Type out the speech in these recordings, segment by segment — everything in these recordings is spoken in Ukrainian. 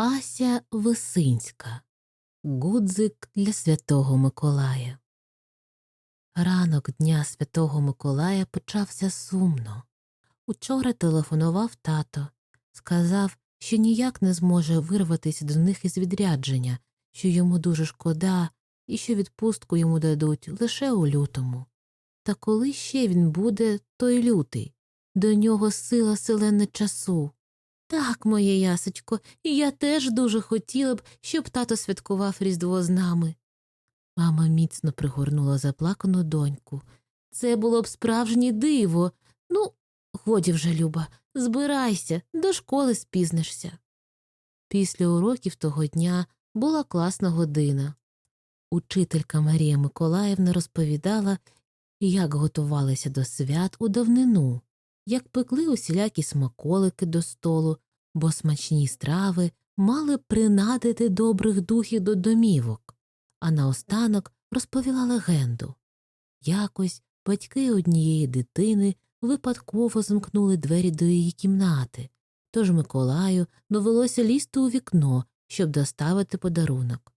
Ася Висинська. Гудзик для Святого Миколая. Ранок дня Святого Миколая почався сумно. Учора телефонував тато, сказав, що ніяк не зможе вирватися до них із відрядження, що йому дуже шкода і що відпустку йому дадуть лише у лютому. Та коли ще він буде, той лютий, до нього сила селена часу. Так, моє ясочко, і я теж дуже хотіла б, щоб тато святкував Різдво з нами. Мама міцно пригорнула заплакану доньку. Це було б справжнє диво. Ну, годі вже, Люба, збирайся, до школи спізнишся. Після уроків того дня була класна година. Учителька Марія Миколаївна розповідала, як готувалися до свят у давнину, як пекли усілякі смаколики до столу, бо смачні страви мали принадити добрих духів до домівок, а наостанок розповіла легенду. Якось батьки однієї дитини випадково замкнули двері до її кімнати, тож Миколаю довелося лізти у вікно, щоб доставити подарунок.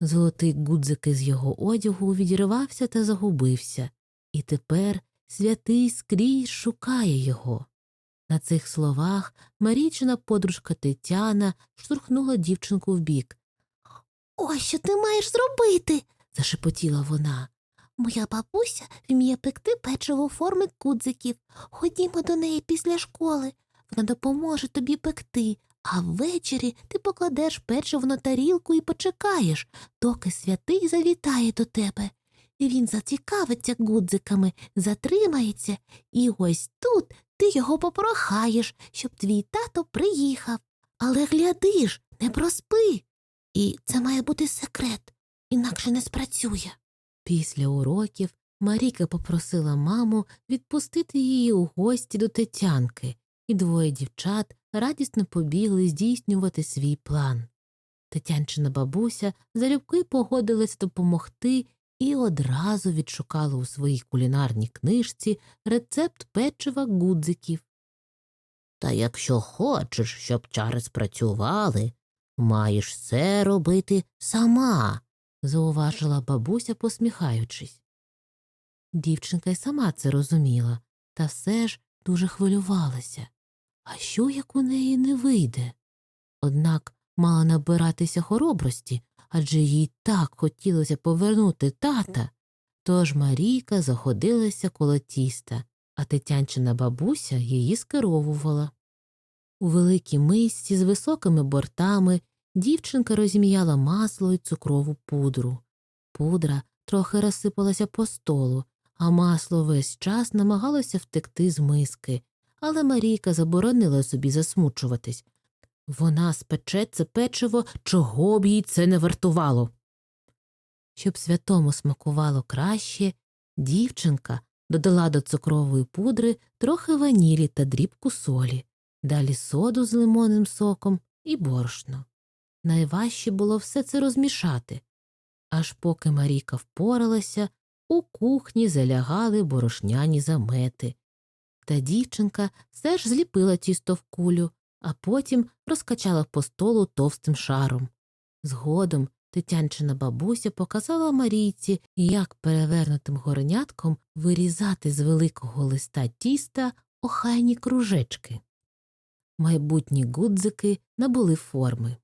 Золотий гудзик із його одягу відірвався та загубився, і тепер святий скрізь шукає його. На цих словах Марічина подружка Тетяна штурхнула дівчинку вбік. Ось що ти маєш зробити. зашепотіла вона. Моя бабуся вміє пекти печиво форми кудзиків. Ходімо до неї після школи. Вона допоможе тобі пекти, а ввечері ти покладеш печиво на тарілку і почекаєш, доки святий завітає до тебе. І він зацікавиться гудзиками, затримається, і ось тут ти його попрохаєш, щоб твій тато приїхав. Але гляди ж, не проспи. І це має бути секрет, інакше не спрацює. Після уроків Маріка попросила маму відпустити її у гості до Тетянки, і двоє дівчат радісно побігли здійснювати свій план. Тетянчина бабуся залюбки погодилась допомогти і одразу відшукала у своїй кулінарній книжці рецепт печива гудзиків. Та якщо хочеш, щоб чари спрацювали, маєш це робити сама, зауважила бабуся, посміхаючись. Дівчинка й сама це розуміла, та все ж дуже хвилювалася. А що як у неї не вийде? Однак мала набиратися хоробрості, адже їй так хотілося повернути тата. Тож Марійка заходилася коло тіста, а Тетянчина бабуся її скеровувала. У великій мисці з високими бортами дівчинка розім'яла масло і цукрову пудру. Пудра трохи розсипалася по столу, а масло весь час намагалося втекти з миски, але Марійка заборонила собі засмучуватись. Вона спече це печиво, чого б їй це не вартувало. Щоб святому смакувало краще, дівчинка додала до цукрової пудри трохи ванілі та дрібку солі, далі соду з лимонним соком і борошно. Найважче було все це розмішати. Аж поки Маріка впоралася, у кухні залягали борошняні замети. Та дівчинка все ж зліпила тісто в кулю, а потім розкачала по столу товстим шаром. Згодом Тетянчина бабуся показала Марійці, як перевернутим горнятком вирізати з великого листа тіста охайні кружечки. Майбутні гудзики набули форми.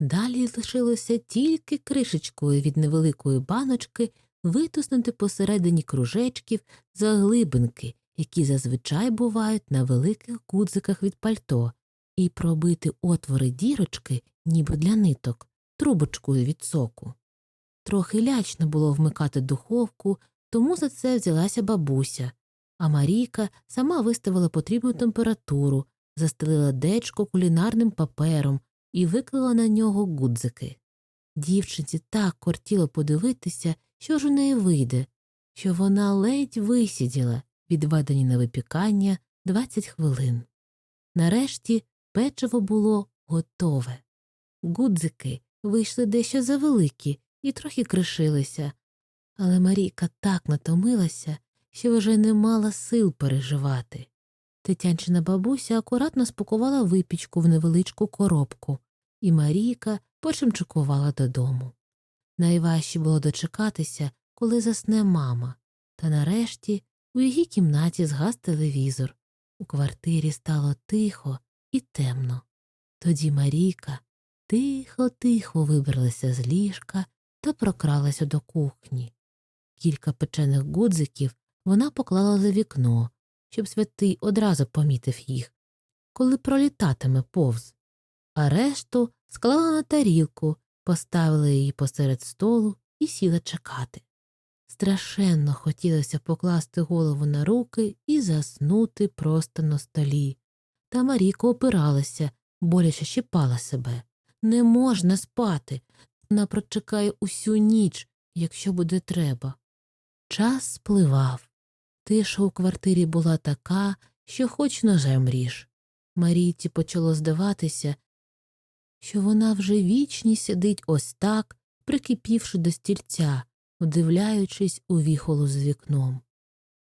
Далі лишилося тільки кришечкою від невеликої баночки витиснути посередині кружечків заглибинки, які зазвичай бувають на великих гудзиках від пальто, і пробити отвори дірочки, ніби для ниток, трубочкою від соку. Трохи лячно було вмикати духовку, тому за це взялася бабуся, а Марійка сама виставила потрібну температуру, застелила дечко кулінарним папером і виклала на нього гудзики. Дівчинці так кортіло подивитися, що ж у неї вийде, що вона ледь висіділа, відведені на випікання 20 хвилин. Нарешті печиво було готове. Гудзики вийшли дещо завеликі і трохи кришилися, але Марійка так натомилася, що вже не мала сил переживати. Тетянчина бабуся акуратно спакувала випічку в невеличку коробку, і Марійка почимчукувала додому. Найважче було дочекатися, коли засне мама, та нарешті у її кімнаті згас телевізор. У квартирі стало тихо і темно. Тоді Марійка тихо тихо вибралася з ліжка та прокралася до кухні. Кілька печених гудзиків вона поклала за вікно, щоб святий одразу помітив їх, коли пролітатиме повз, а решту склала на тарілку, поставила її посеред столу і сіла чекати. Страшенно хотілося покласти голову на руки і заснути просто на столі. Та Марійка опиралася, боляче щипала себе. Не можна спати. Вона прочекає усю ніч, якщо буде треба. Час спливав. Тиша у квартирі була така, що хоч ножем ріж. Марійці почало здаватися, що вона вже вічні сидить ось так, прикипівши до стільця, вдивляючись у віхолу з вікном.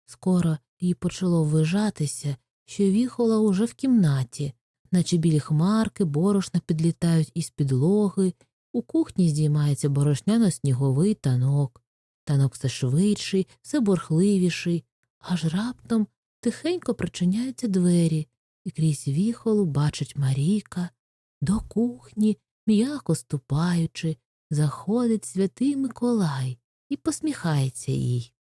Скоро їй почало ввижатися, що віхола уже в кімнаті, наче білі хмарки борошна підлітають із підлоги, у кухні здіймається борошняно-сніговий танок. Танок все швидший, все бурхливіший, аж раптом тихенько причиняються двері, і крізь віхолу бачить Марійка, до кухні, м'яко ступаючи, заходить святий Миколай і посміхається їй.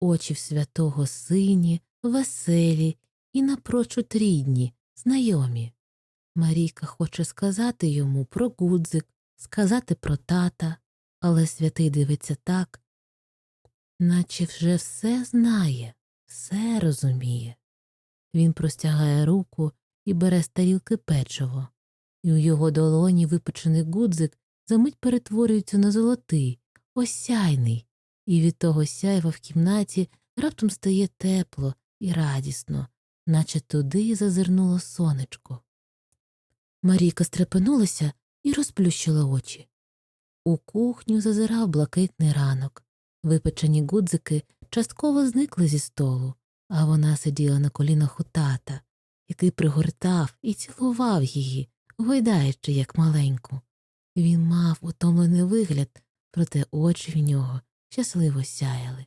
Очі в святого сині, веселі і напрочуд рідні, знайомі. Марійка хоче сказати йому про гудзик, сказати про тата, але святий дивиться так, наче вже все знає, все розуміє. Він простягає руку і бере з тарілки печиво, і у його долоні випечений гудзик замить перетворюється на золотий, осяйний, і від того сяйва в кімнаті раптом стає тепло і радісно, наче туди зазирнуло сонечко. Марійка стрепенулася і розплющила очі. У кухню зазирав блакитний ранок. Випечені гудзики частково зникли зі столу, а вона сиділа на колінах у тата, який пригортав і цілував її, гойдаючи, як маленьку. Він мав утомлений вигляд, проте очі в нього щасливо сяяли.